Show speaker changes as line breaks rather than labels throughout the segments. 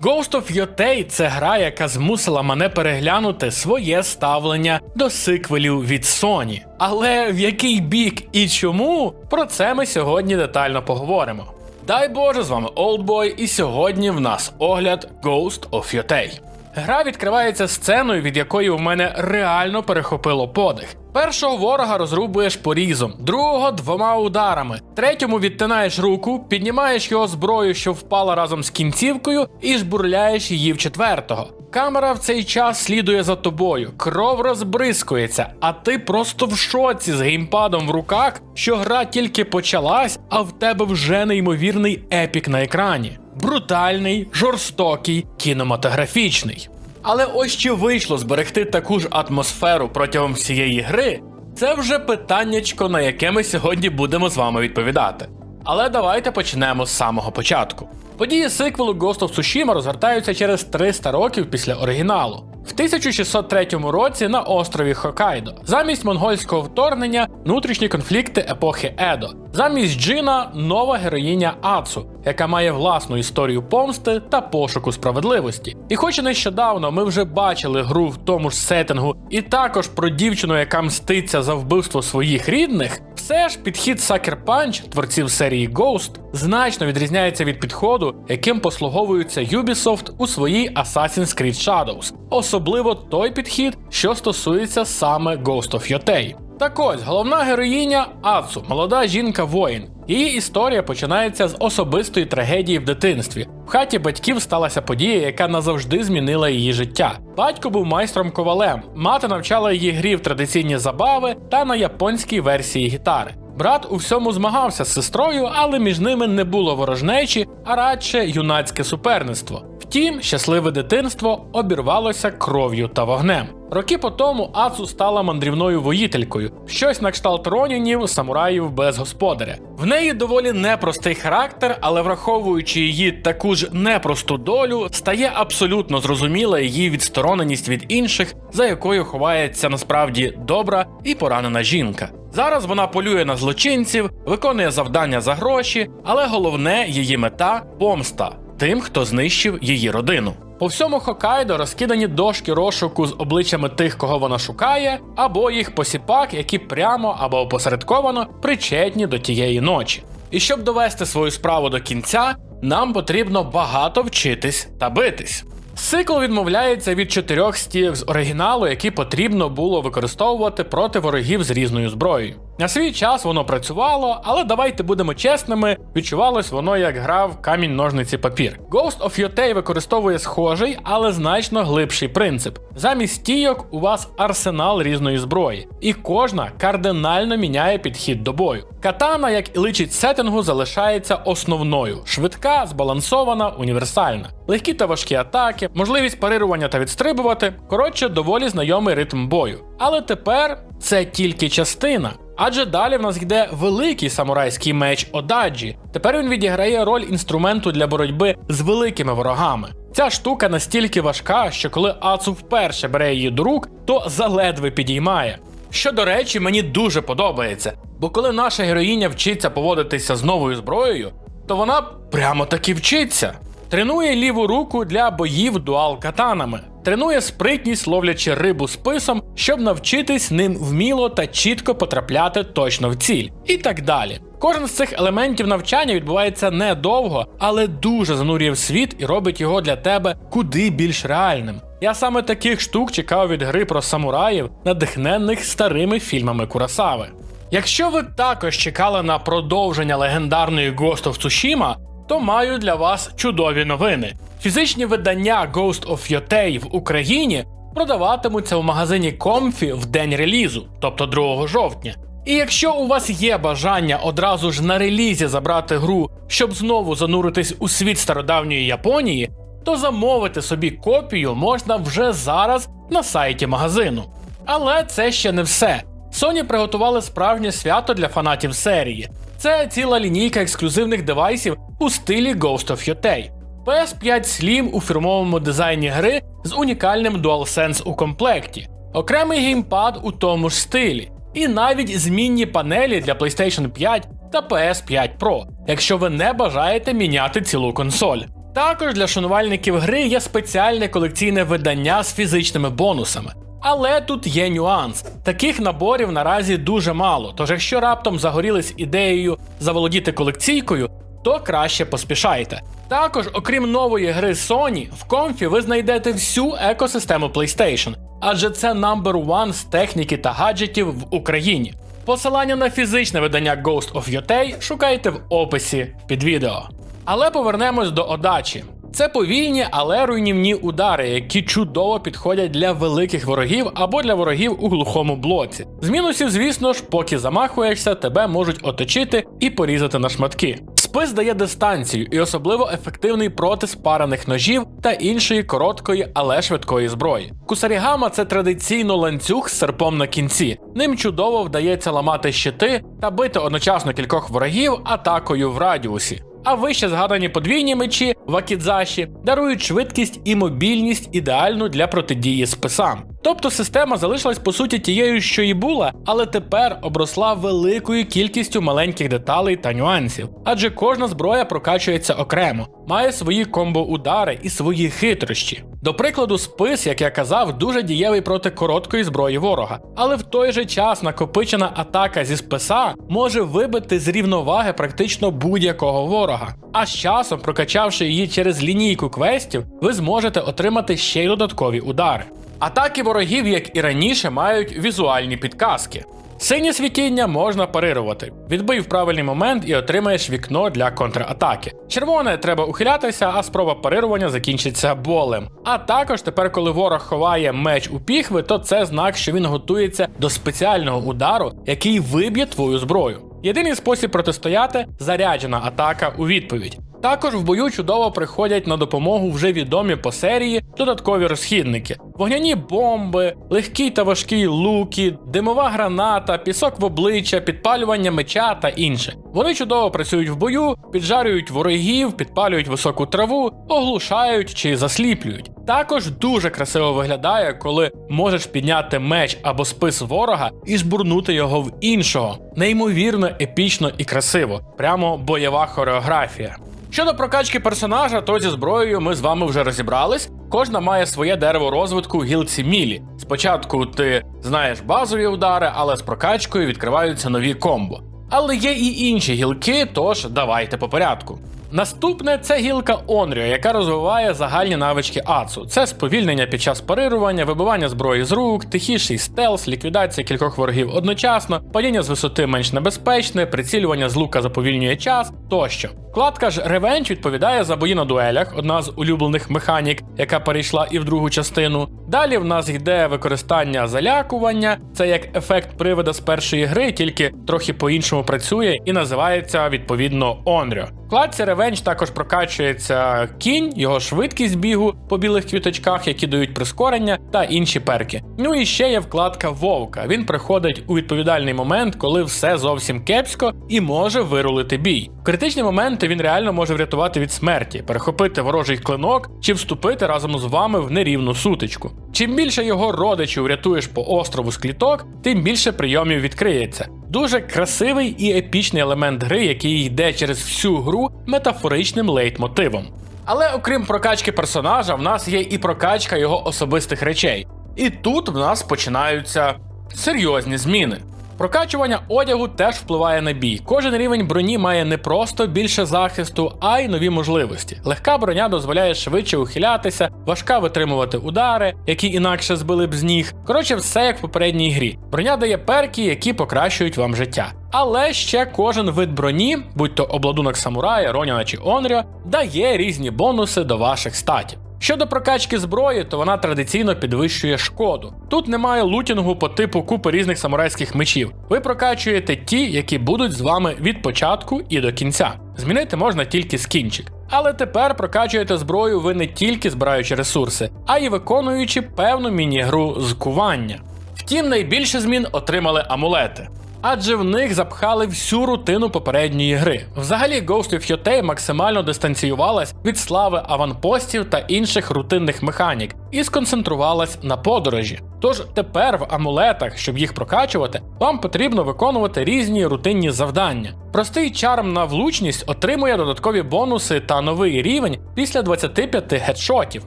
Ghost of Yotei – це гра, яка змусила мене переглянути своє ставлення до сиквелів від Sony. Але в який бік і чому, про це ми сьогодні детально поговоримо. Дай Боже, з вами Олдбой, і сьогодні в нас огляд Ghost of Yotei. Гра відкривається сценою, від якої у мене реально перехопило подих. Першого ворога розрубуєш порізом, другого двома ударами, третьому відтинаєш руку, піднімаєш його зброю, що впала разом з кінцівкою, і жбурляєш її в четвертого. Камера в цей час слідує за тобою, кров розбризкується, а ти просто в шоці з геймпадом в руках, що гра тільки почалась, а в тебе вже неймовірний епік на екрані. Брутальний, жорстокий, кінематографічний. Але ось чи вийшло зберегти таку ж атмосферу протягом всієї гри, це вже питаннячко, на яке ми сьогодні будемо з вами відповідати. Але давайте почнемо з самого початку. Події сиквелу Ghost of Tsushima розгортаються через 300 років після оригіналу. В 1603 році на острові Хокайдо. Замість монгольського вторгнення внутрішні конфлікти епохи Едо. Замість Джина нова героїня Ацу, яка має власну історію помсти та пошуку справедливості. І хоч і нещодавно ми вже бачили гру в тому ж сеттингу, і також про дівчину, яка мститься за вбивство своїх рідних, все ж підхід Sucker Punch, творців серії Ghost, значно відрізняється від підходу, яким послуговуються Ubisoft у своїй Assassin's Creed Shadows, особливо той підхід, що стосується саме Ghost of Yotei. Так ось, головна героїня Ацу, молода жінка-воїн. Її історія починається з особистої трагедії в дитинстві. В хаті батьків сталася подія, яка назавжди змінила її життя. Батько був майстром ковалем, мати навчала її грі в традиційні забави та на японській версії гітари. Брат у всьому змагався з сестрою, але між ними не було ворожнечі, а радше юнацьке суперництво. Втім, щасливе дитинство обірвалося кров'ю та вогнем. Роки по тому Ацу стала мандрівною воїтелькою, щось на кшталт ронінів, самураїв без господаря. В неї доволі непростий характер, але враховуючи її таку ж непросту долю, стає абсолютно зрозуміла її відстороненість від інших, за якою ховається насправді добра і поранена жінка. Зараз вона полює на злочинців, виконує завдання за гроші, але головне її мета помста тим, хто знищив її родину. По всьому Хокайдо розкидані дошки розшуку з обличчями тих, кого вона шукає, або їх посіпак, які прямо або опосередковано причетні до тієї ночі. І щоб довести свою справу до кінця, нам потрібно багато вчитись та битись. Сикл відмовляється від чотирьох стійок з оригіналу, які потрібно було використовувати проти ворогів з різною зброєю. На свій час воно працювало, але давайте будемо чесними, відчувалось воно як грав камінь ножниці папір. Ghost of Yotei використовує схожий, але значно глибший принцип. Замість стійок у вас арсенал різної зброї, і кожна кардинально міняє підхід до бою. Катана, як і личить сеттингу, залишається основною: швидка, збалансована, універсальна. Легкі та важкі атаки, можливість парирування та відстрибувати. Коротше, доволі знайомий ритм бою. Але тепер це тільки частина. Адже далі в нас йде великий самурайський меч Одаджі. Тепер він відіграє роль інструменту для боротьби з великими ворогами. Ця штука настільки важка, що коли Ацу вперше бере її до рук, то заледве підіймає. Що, до речі, мені дуже подобається, бо коли наша героїня вчиться поводитися з новою зброєю, то вона прямо таки вчиться. Тренує ліву руку для боїв дуал катанами. Тренує спритність, ловлячи рибу списом, щоб навчитись ним вміло та чітко потрапляти точно в ціль. І так далі. Кожен з цих елементів навчання відбувається недовго, але дуже занурює в світ і робить його для тебе куди більш реальним. Я саме таких штук чекав від гри про самураїв, надихненних старими фільмами Курасави. Якщо ви також чекали на продовження легендарної Ghost of Tsushima, то маю для вас чудові новини. Фізичні видання Ghost of Yotei в Україні продаватимуться в магазині Comfy в день релізу, тобто 2 жовтня. І якщо у вас є бажання одразу ж на релізі забрати гру, щоб знову зануритись у світ стародавньої Японії, то замовити собі копію можна вже зараз на сайті магазину. Але це ще не все. Sony приготували справжнє свято для фанатів серії. Це ціла лінійка ексклюзивних девайсів у стилі Ghost of Yotei. PS5 Slim у фірмовому дизайні гри з унікальним DualSense у комплекті, окремий геймпад у тому ж стилі, і навіть змінні панелі для PlayStation 5 та PS5 Pro, якщо ви не бажаєте міняти цілу консоль. Також для шанувальників гри є спеціальне колекційне видання з фізичними бонусами. Але тут є нюанс. Таких наборів наразі дуже мало. Тож, якщо раптом загорілись ідеєю заволодіти колекційкою, то краще поспішайте. Також, окрім нової гри Sony, в комфі ви знайдете всю екосистему PlayStation, адже це number one з техніки та гаджетів в Україні. Посилання на фізичне видання Ghost of Yotei шукайте в описі під відео. Але повернемось до одачі. Це повільні, але руйнівні удари, які чудово підходять для великих ворогів або для ворогів у глухому блоці. З мінусів, звісно ж, поки замахуєшся, тебе можуть оточити і порізати на шматки. Спис дає дистанцію і особливо ефективний проти спараних ножів та іншої короткої, але швидкої зброї. Кусарігама це традиційно ланцюг з серпом на кінці. Ним чудово вдається ламати щити та бити одночасно кількох ворогів атакою в радіусі. А вище згадані подвійні мечі вакідзаші дарують швидкість і мобільність ідеальну для протидії списам. Тобто система залишилась по суті тією, що і була, але тепер обросла великою кількістю маленьких деталей та нюансів, адже кожна зброя прокачується окремо, має свої комбо-удари і свої хитрощі. До прикладу, спис, як я казав, дуже дієвий проти короткої зброї ворога, але в той же час накопичена атака зі списа може вибити з рівноваги практично будь-якого ворога. А з часом, прокачавши її через лінійку квестів, ви зможете отримати ще й додаткові удари. Атаки ворогів, як і раніше, мають візуальні підказки. Синє світіння можна парирувати. Відбий в правильний момент і отримаєш вікно для контратаки. Червоне треба ухилятися, а спроба парирування закінчиться болем. А також тепер, коли ворог ховає меч у піхви, то це знак, що він готується до спеціального удару, який виб'є твою зброю. Єдиний спосіб протистояти заряджена атака у відповідь. Також в бою чудово приходять на допомогу вже відомі по серії додаткові розхідники: вогняні бомби, легкі та важкі луки, димова граната, пісок в обличчя, підпалювання меча та інше. Вони чудово працюють в бою, піджарюють ворогів, підпалюють високу траву, оглушають чи засліплюють. Також дуже красиво виглядає, коли можеш підняти меч або спис ворога і жбурнути його в іншого. Неймовірно епічно і красиво, прямо бойова хореографія. Щодо прокачки персонажа, то зі зброєю ми з вами вже розібрались. Кожна має своє дерево розвитку гілці Мілі. Спочатку ти знаєш базові удари, але з прокачкою відкриваються нові комбо. Але є і інші гілки, тож давайте по порядку. Наступне це гілка Онріо, яка розвиває загальні навички Ацу. Це сповільнення під час парирування, вибивання зброї з рук, тихіший стелс, ліквідація кількох ворогів одночасно, падіння з висоти менш небезпечне, прицілювання з лука заповільнює час тощо. Вкладка ж Revenge відповідає за бої на дуелях, одна з улюблених механік, яка перейшла і в другу частину. Далі в нас йде використання залякування, це як ефект привида з першої гри, тільки трохи по-іншому працює і називається відповідно Онріо. В кладці Revenge також прокачується кінь, його швидкість бігу по білих квіточках, які дають прискорення, та інші перки. Ну і ще є вкладка Вовка. Він приходить у відповідальний момент, коли все зовсім кепсько і може вирулити бій. В критичні моменти він реально може врятувати від смерті, перехопити ворожий клинок чи вступити разом з вами в нерівну сутичку. Чим більше його родичів врятуєш по острову з кліток, тим більше прийомів відкриється. Дуже красивий і епічний елемент гри, який йде через всю гру метафоричним лейтмотивом. Але окрім прокачки персонажа, в нас є і прокачка його особистих речей. І тут в нас починаються серйозні зміни. Прокачування одягу теж впливає на бій. Кожен рівень броні має не просто більше захисту, а й нові можливості. Легка броня дозволяє швидше ухилятися, важка витримувати удари, які інакше збили б з ніг. Коротше, все як в попередній грі. Броня дає перки, які покращують вам життя. Але ще кожен вид броні, будь то обладунок самурая, Роняна чи Онріо, дає різні бонуси до ваших статів. Щодо прокачки зброї, то вона традиційно підвищує шкоду. Тут немає лутінгу по типу купи різних самурайських мечів. Ви прокачуєте ті, які будуть з вами від початку і до кінця. Змінити можна тільки скінчик. Але тепер прокачуєте зброю ви не тільки збираючи ресурси, а й виконуючи певну міні-гру з кування. Втім, найбільше змін отримали амулети. Адже в них запхали всю рутину попередньої гри. Взагалі, Ghost of Yotei максимально дистанціювалась від слави аванпостів та інших рутинних механік і сконцентрувалась на подорожі. Тож тепер в амулетах, щоб їх прокачувати, вам потрібно виконувати різні рутинні завдання. Простий чарм на влучність отримує додаткові бонуси та новий рівень після 25 гедшотів.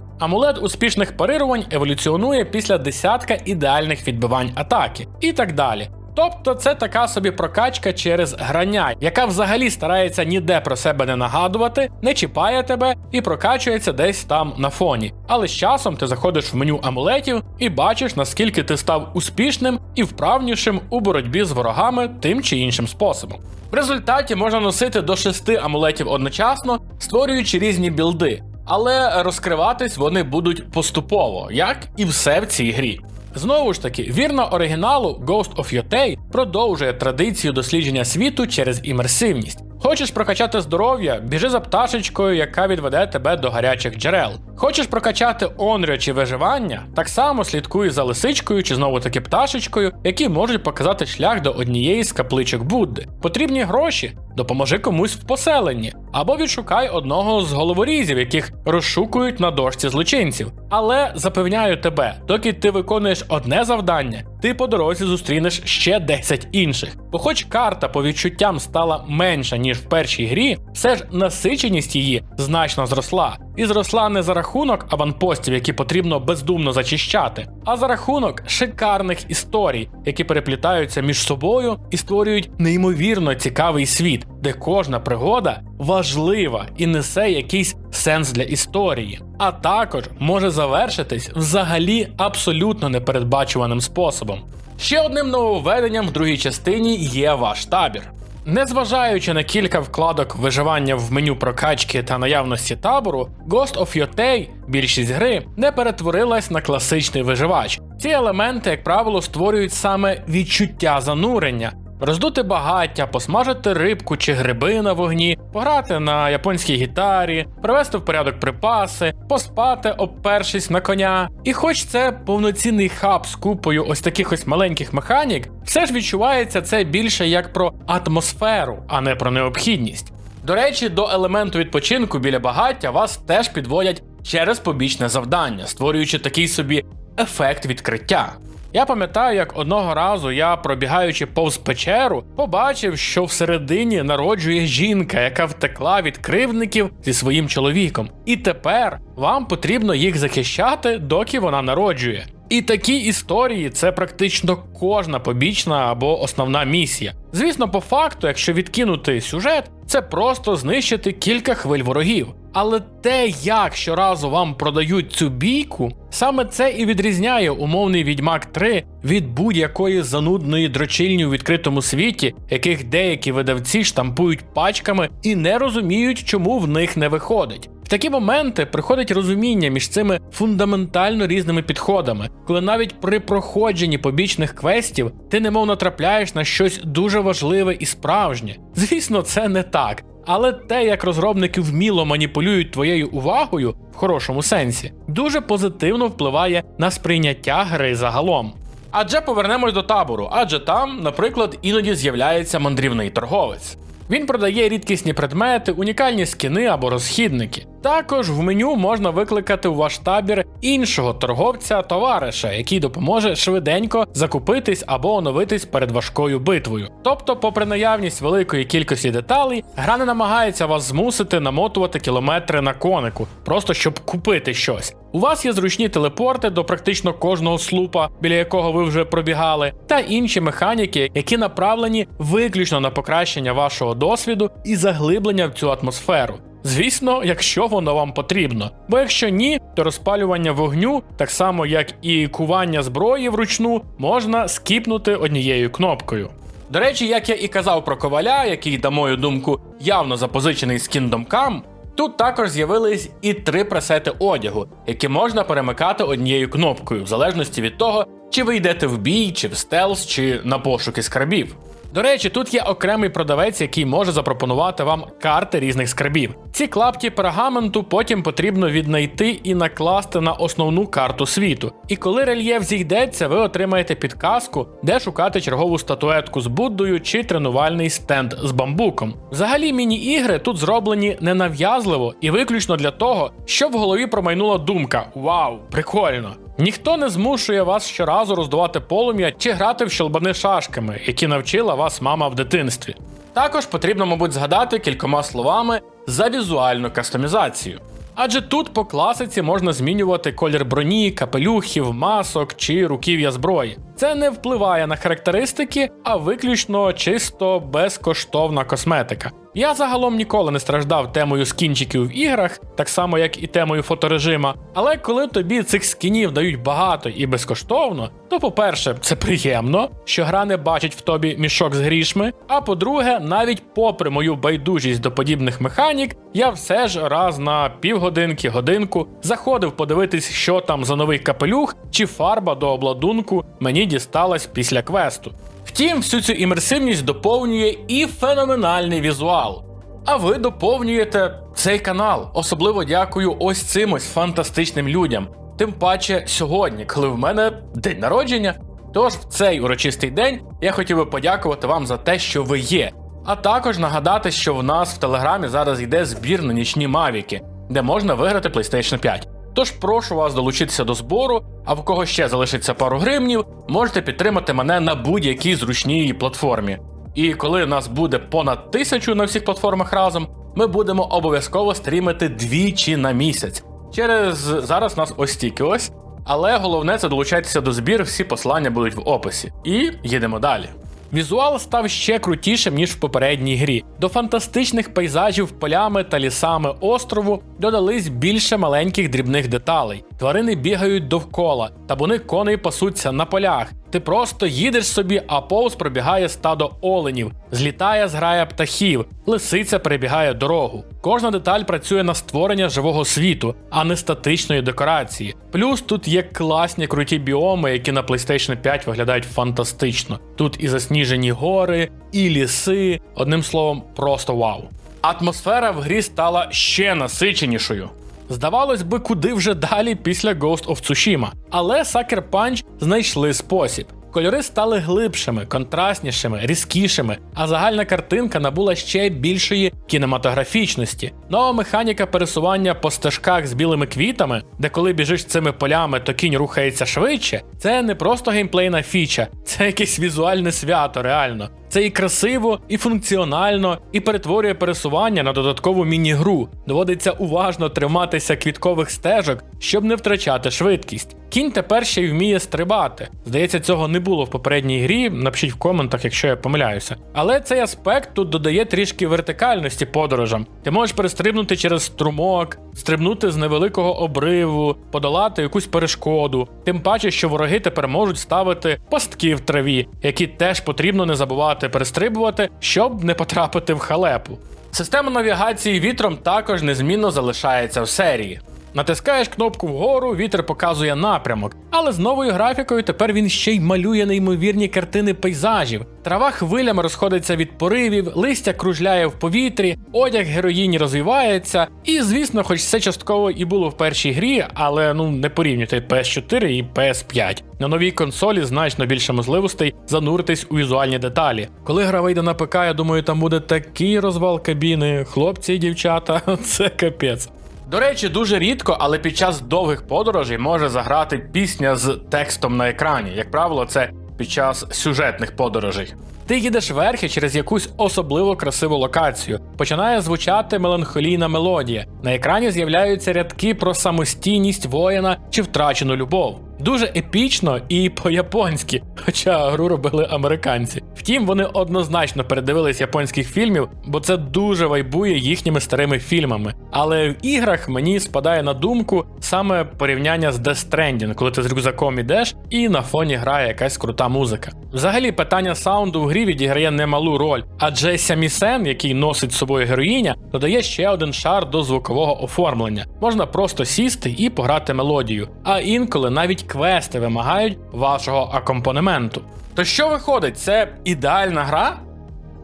Амулет успішних парирувань еволюціонує після десятка ідеальних відбивань атаки і так далі. Тобто це така собі прокачка через грання, яка взагалі старається ніде про себе не нагадувати, не чіпає тебе і прокачується десь там на фоні. Але з часом ти заходиш в меню амулетів і бачиш, наскільки ти став успішним і вправнішим у боротьбі з ворогами тим чи іншим способом. В результаті можна носити до шести амулетів одночасно, створюючи різні білди, але розкриватись вони будуть поступово, як і все в цій грі. Знову ж таки, вірно оригіналу Ghost of Yotei продовжує традицію дослідження світу через імерсивність. Хочеш прокачати здоров'я, біжи за пташечкою, яка відведе тебе до гарячих джерел. Хочеш прокачати онрю чи виживання, так само слідкуй за лисичкою чи знову таки пташечкою, які можуть показати шлях до однієї з капличок Будди. Потрібні гроші, допоможи комусь в поселенні, або відшукай одного з головорізів, яких розшукують на дошці злочинців. Але запевняю тебе, доки ти виконуєш одне завдання, ти по дорозі зустрінеш ще 10 інших. Бо хоч карта по відчуттям стала менша, ніж в першій грі, все ж насиченість її значно зросла. І зросла не за рахунок аванпостів, які потрібно бездумно зачищати, а за рахунок шикарних історій, які переплітаються між собою і створюють неймовірно цікавий світ, де кожна пригода важлива і несе якийсь сенс для історії, а також може завершитись взагалі абсолютно непередбачуваним способом. Ще одним нововведенням в другій частині є ваш табір. Незважаючи на кілька вкладок виживання в меню прокачки та наявності табору, Ghost of Yotei, більшість гри, не перетворилась на класичний виживач. Ці елементи, як правило, створюють саме відчуття занурення. Роздути багаття, посмажити рибку чи гриби на вогні, пограти на японській гітарі, привести в порядок припаси, поспати, обпершись на коня. І хоч це повноцінний хаб з купою ось таких ось маленьких механік, все ж відчувається це більше як про атмосферу, а не про необхідність. До речі, до елементу відпочинку біля багаття вас теж підводять через побічне завдання, створюючи такий собі ефект відкриття. Я пам'ятаю, як одного разу я, пробігаючи повз печеру, побачив, що всередині народжує жінка, яка втекла від кривдників зі своїм чоловіком. І тепер вам потрібно їх захищати, доки вона народжує. І такі історії це практично кожна побічна або основна місія. Звісно, по факту, якщо відкинути сюжет, це просто знищити кілька хвиль ворогів. Але те, як щоразу вам продають цю бійку, саме це і відрізняє умовний відьмак 3 від будь-якої занудної дрочильні у відкритому світі, яких деякі видавці штампують пачками і не розуміють, чому в них не виходить. В такі моменти приходить розуміння між цими фундаментально різними підходами, коли навіть при проходженні побічних квестів ти немов натрапляєш на щось дуже важливе і справжнє. Звісно, це не так. Але те, як розробники вміло маніпулюють твоєю увагою в хорошому сенсі, дуже позитивно впливає на сприйняття гри загалом. Адже повернемось до табору, адже там, наприклад, іноді з'являється мандрівний торговець. Він продає рідкісні предмети, унікальні скини або розхідники. Також в меню можна викликати у ваш табір іншого торговця товариша, який допоможе швиденько закупитись або оновитись перед важкою битвою. Тобто, попри наявність великої кількості деталей, гра не намагається вас змусити намотувати кілометри на конику, просто щоб купити щось. У вас є зручні телепорти до практично кожного слупа, біля якого ви вже пробігали, та інші механіки, які направлені виключно на покращення вашого досвіду і заглиблення в цю атмосферу. Звісно, якщо воно вам потрібно. Бо якщо ні, то розпалювання вогню, так само як і кування зброї вручну, можна скіпнути однією кнопкою. До речі, як я і казав про коваля, який, на мою думку, явно запозичений з Kingdom Come, Тут також з'явились і три пресети одягу, які можна перемикати однією кнопкою, в залежності від того, чи ви йдете в бій, чи в стелс, чи на пошуки скарбів. До речі, тут є окремий продавець, який може запропонувати вам карти різних скарбів. Ці клапті пергаменту потім потрібно віднайти і накласти на основну карту світу. І коли рельєф зійдеться, ви отримаєте підказку, де шукати чергову статуетку з Буддою чи тренувальний стенд з бамбуком. Взагалі, міні-ігри тут зроблені ненав'язливо і виключно для того, щоб в голові промайнула думка: Вау, прикольно! Ніхто не змушує вас щоразу роздувати полум'я чи грати в щелбани шашками, які навчила вас мама в дитинстві. Також потрібно, мабуть, згадати кількома словами за візуальну кастомізацію. Адже тут по класиці можна змінювати колір броні, капелюхів, масок чи руків'я зброї. Це не впливає на характеристики, а виключно чисто безкоштовна косметика. Я загалом ніколи не страждав темою скінчиків в іграх, так само як і темою фоторежима. Але коли тобі цих скінів дають багато і безкоштовно, то по-перше, це приємно, що гра не бачить в тобі мішок з грішми. А по-друге, навіть попри мою байдужість до подібних механік, я все ж раз на півгодинки, годинку заходив подивитись, що там за новий капелюх чи фарба до обладунку мені дісталась після квесту. Втім, всю цю імерсивність доповнює і феноменальний візуал. А ви доповнюєте цей канал. Особливо дякую ось цим ось фантастичним людям. Тим паче сьогодні, коли в мене день народження. Тож в цей урочистий день я хотів би подякувати вам за те, що ви є. А також нагадати, що в нас в телеграмі зараз йде збір на нічні мавіки, де можна виграти PlayStation 5. Тож прошу вас долучитися до збору, а в кого ще залишиться пару гривнів, можете підтримати мене на будь-якій зручній платформі. І коли нас буде понад тисячу на всіх платформах разом, ми будемо обов'язково стрімити двічі на місяць. Через зараз нас ось стільки ось. Але головне це долучайтеся до збір, всі послання будуть в описі. І їдемо далі. Візуал став ще крутішим, ніж в попередній грі. До фантастичних пейзажів полями та лісами острову додались більше маленьких дрібних деталей. Тварини бігають довкола, табуни коней пасуться на полях. Ти просто їдеш собі, а повз пробігає стадо оленів, злітає зграя птахів, лисиця перебігає дорогу. Кожна деталь працює на створення живого світу, а не статичної декорації. Плюс тут є класні круті біоми, які на PlayStation 5 виглядають фантастично. Тут і засніжені гори, і ліси. Одним словом, просто вау. Атмосфера в грі стала ще насиченішою. Здавалось би, куди вже далі після Ghost of Tsushima. Але Sucker Punch знайшли спосіб. Кольори стали глибшими, контрастнішими, різкішими, а загальна картинка набула ще більшої кінематографічності. Нова механіка пересування по стежках з білими квітами, де коли біжиш цими полями, то кінь рухається швидше. Це не просто геймплейна фіча, це якесь візуальне свято, реально. Це і красиво, і функціонально, і перетворює пересування на додаткову міні-гру. Доводиться уважно триматися квіткових стежок, щоб не втрачати швидкість. Кінь тепер ще й вміє стрибати. Здається, цього не було в попередній грі. Напишіть в коментах, якщо я помиляюся. Але цей аспект тут додає трішки вертикальності подорожам. Ти можеш перестрибнути через струмок, стрибнути з невеликого обриву, подолати якусь перешкоду. Тим паче, що вороги тепер можуть ставити пастки в траві, які теж потрібно не забувати перестрибувати, щоб не потрапити в халепу. Система навігації вітром також незмінно залишається в серії. Натискаєш кнопку вгору, вітер показує напрямок, але з новою графікою тепер він ще й малює неймовірні картини пейзажів. Трава хвилями розходиться від поривів, листя кружляє в повітрі, одяг героїні розвивається. І, звісно, хоч це частково і було в першій грі, але ну не порівнюйте PS4 і PS5. На новій консолі значно більше можливостей зануритись у візуальні деталі. Коли гра вийде на ПК, я думаю, там буде такий розвал кабіни, хлопці і дівчата, це капець. До речі, дуже рідко, але під час довгих подорожей може заграти пісня з текстом на екрані. Як правило, це під час сюжетних подорожей. Ти їдеш верхи через якусь особливо красиву локацію. Починає звучати меланхолійна мелодія. На екрані з'являються рядки про самостійність воїна чи втрачену любов. Дуже епічно і по-японськи, хоча гру робили американці. Втім, вони однозначно передивились японських фільмів, бо це дуже вайбує їхніми старими фільмами. Але в іграх мені спадає на думку саме порівняння з Death Stranding, коли ти з рюкзаком ідеш і на фоні грає якась крута музика. Взагалі, питання саунду в грі відіграє немалу роль, адже Сямісен, який носить з собою героїня, додає ще один шар до звукового оформлення. Можна просто сісти і пограти мелодію, а інколи навіть квести вимагають вашого акомпанементу. То що виходить, це ідеальна гра?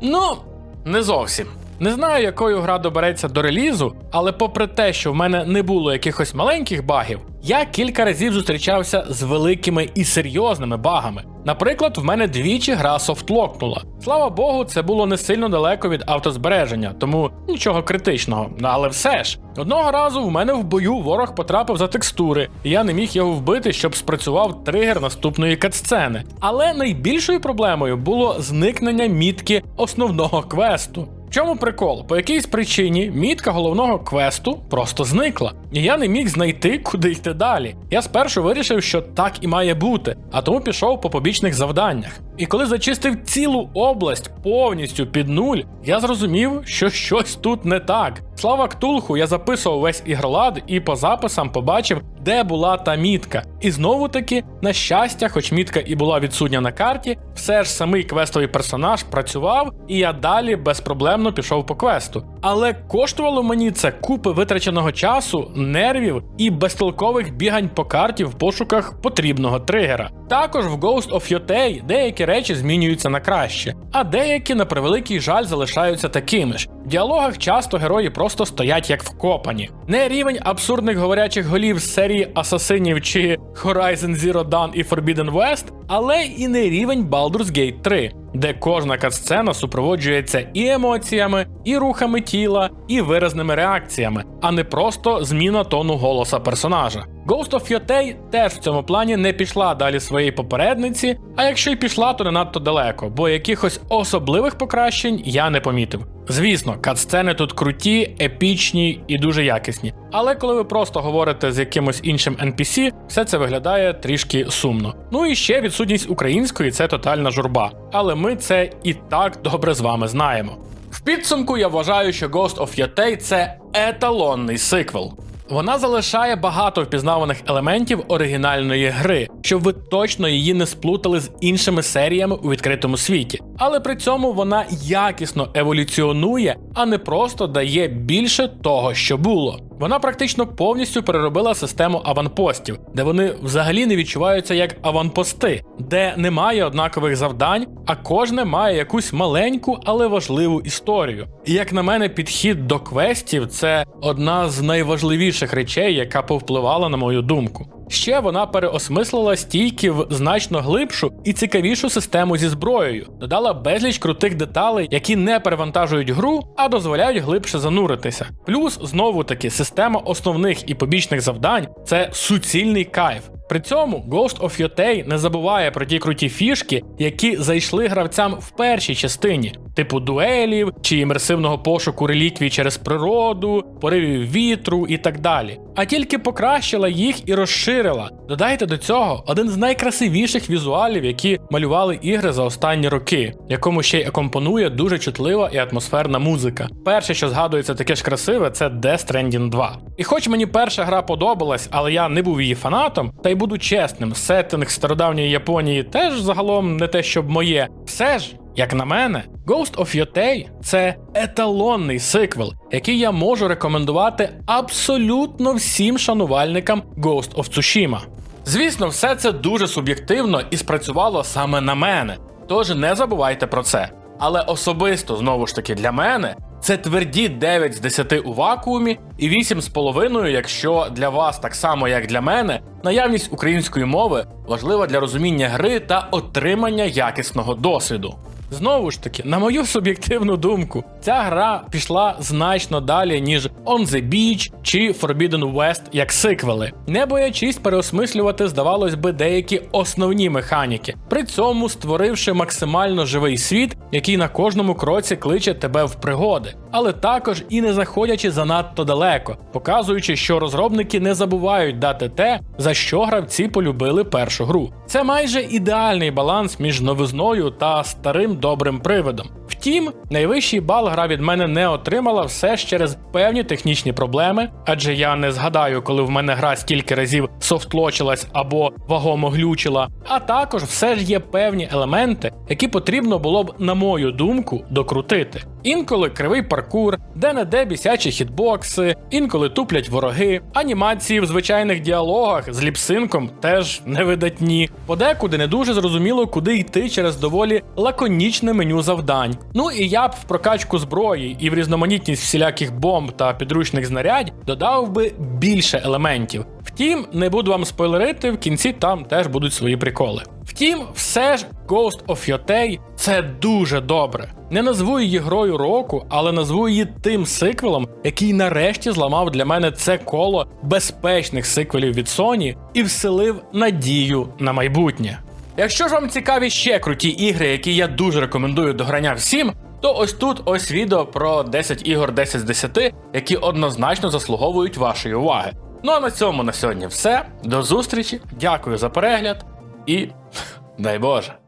Ну, не зовсім. Не знаю, якою гра добереться до релізу, але попри те, що в мене не було якихось маленьких багів, я кілька разів зустрічався з великими і серйозними багами. Наприклад, в мене двічі гра софтлокнула. Слава Богу, це було не сильно далеко від автозбереження, тому нічого критичного. Але все ж, одного разу в мене в бою ворог потрапив за текстури, і я не міг його вбити, щоб спрацював тригер наступної катсцени. Але найбільшою проблемою було зникнення мітки основного квесту. Чому прикол? По якійсь причині мітка головного квесту просто зникла, і я не міг знайти, куди йти далі. Я спершу вирішив, що так і має бути, а тому пішов по побічних завданнях. І коли зачистив цілу область повністю під нуль, я зрозумів, що щось тут не так. Слава Ктулху, я записував весь ігролад і по записам побачив, де була та мітка. І знову таки, на щастя, хоч мітка і була відсутня на карті, все ж самий квестовий персонаж працював, і я далі безпроблемно пішов по квесту. Але коштувало мені це купи витраченого часу, нервів і безтолкових бігань по карті в пошуках потрібного тригера. Також в Ghost of Yotei деякі речі змінюються на краще, а деякі, на превеликий жаль, залишаються такими ж. В діалогах часто герої просто стоять як вкопані. Не рівень абсурдних говорячих голів з серії Асасинів чи Horizon Zero Dawn і Forbidden West, але і не рівень Baldur's Gate 3, де кожна катсцена супроводжується і емоціями, і рухами тіла, і виразними реакціями, а не просто зміна тону голоса персонажа. Ghost of Yotei теж в цьому плані не пішла далі своєї попередниці, а якщо й пішла, то не надто далеко, бо якихось особливих покращень я не помітив. Звісно, катсцени тут круті, епічні і дуже якісні. Але коли ви просто говорите з якимось іншим NPC, все це виглядає трішки сумно. Ну і ще відсутність української це тотальна журба. Але ми це і так добре з вами знаємо. В підсумку я вважаю, що Ghost of Yotei – це еталонний сиквел. Вона залишає багато впізнаваних елементів оригінальної гри, щоб ви точно її не сплутали з іншими серіями у відкритому світі. Але при цьому вона якісно еволюціонує, а не просто дає більше того, що було. Вона практично повністю переробила систему аванпостів, де вони взагалі не відчуваються як аванпости, де немає однакових завдань, а кожне має якусь маленьку, але важливу історію. І як на мене, підхід до квестів це одна з найважливіших речей, яка повпливала на мою думку. Ще вона переосмислила стійки в значно глибшу і цікавішу систему зі зброєю, додала безліч крутих деталей, які не перевантажують гру, а дозволяють глибше зануритися. Плюс знову таки система основних і побічних завдань це суцільний кайф. При цьому Ghost of Yotei не забуває про ті круті фішки, які зайшли гравцям в першій частині, типу дуелів чи імерсивного пошуку реліквій через природу, поривів вітру і так далі. А тільки покращила їх і розширила. Додайте до цього один з найкрасивіших візуалів, які малювали ігри за останні роки, якому ще й акомпонує дуже чутлива і атмосферна музика. Перше, що згадується таке ж красиве, це Death Stranding 2. І хоч мені перша гра подобалась, але я не був її фанатом, та й буду чесним, сеттинг стародавньої Японії теж загалом не те, щоб моє. Все ж. Як на мене, Ghost of Yotei – це еталонний сиквел, який я можу рекомендувати абсолютно всім шанувальникам Ghost of Tsushima. Звісно, все це дуже суб'єктивно і спрацювало саме на мене, тож не забувайте про це. Але особисто, знову ж таки, для мене це тверді 9 з 10 у вакуумі і 8,5, якщо для вас так само, як для мене, наявність української мови важлива для розуміння гри та отримання якісного досвіду. Знову ж таки, на мою суб'єктивну думку, ця гра пішла значно далі, ніж On the Beach чи Forbidden West як сиквели, не боячись переосмислювати, здавалось би, деякі основні механіки, при цьому створивши максимально живий світ, який на кожному кроці кличе тебе в пригоди, але також і не заходячи занадто далеко, показуючи, що розробники не забувають дати те, за що гравці полюбили першу гру. Це майже ідеальний баланс між новизною та старим добрим привидом. Втім, найвищий бал гра від мене не отримала все ж через певні технічні проблеми, адже я не згадаю, коли в мене гра стільки разів софтлочилась або вагомо глючила. А також все ж є певні елементи, які потрібно було б, на мою думку, докрутити. Інколи кривий паркур, де-не-де бісячі хітбокси, інколи туплять вороги, анімації в звичайних діалогах з ліпсинком теж невидатні. Подекуди не дуже зрозуміло, куди йти через доволі лаконічне меню завдань. Ну і я б в прокачку зброї і в різноманітність всіляких бомб та підручних знарядь додав би більше елементів. Втім, не буду вам спойлерити, в кінці там теж будуть свої приколи. Втім, все ж Ghost of Yotei – це дуже добре. Не назву її грою року, але назву її тим сиквелом, який нарешті зламав для мене це коло безпечних сиквелів від Sony і вселив надію на майбутнє. Якщо ж вам цікаві ще круті ігри, які я дуже рекомендую до грання всім, то ось тут ось відео про 10 ігор 10 з 10, які однозначно заслуговують вашої уваги. Ну а на цьому на сьогодні все. До зустрічі, дякую за перегляд і дай Боже!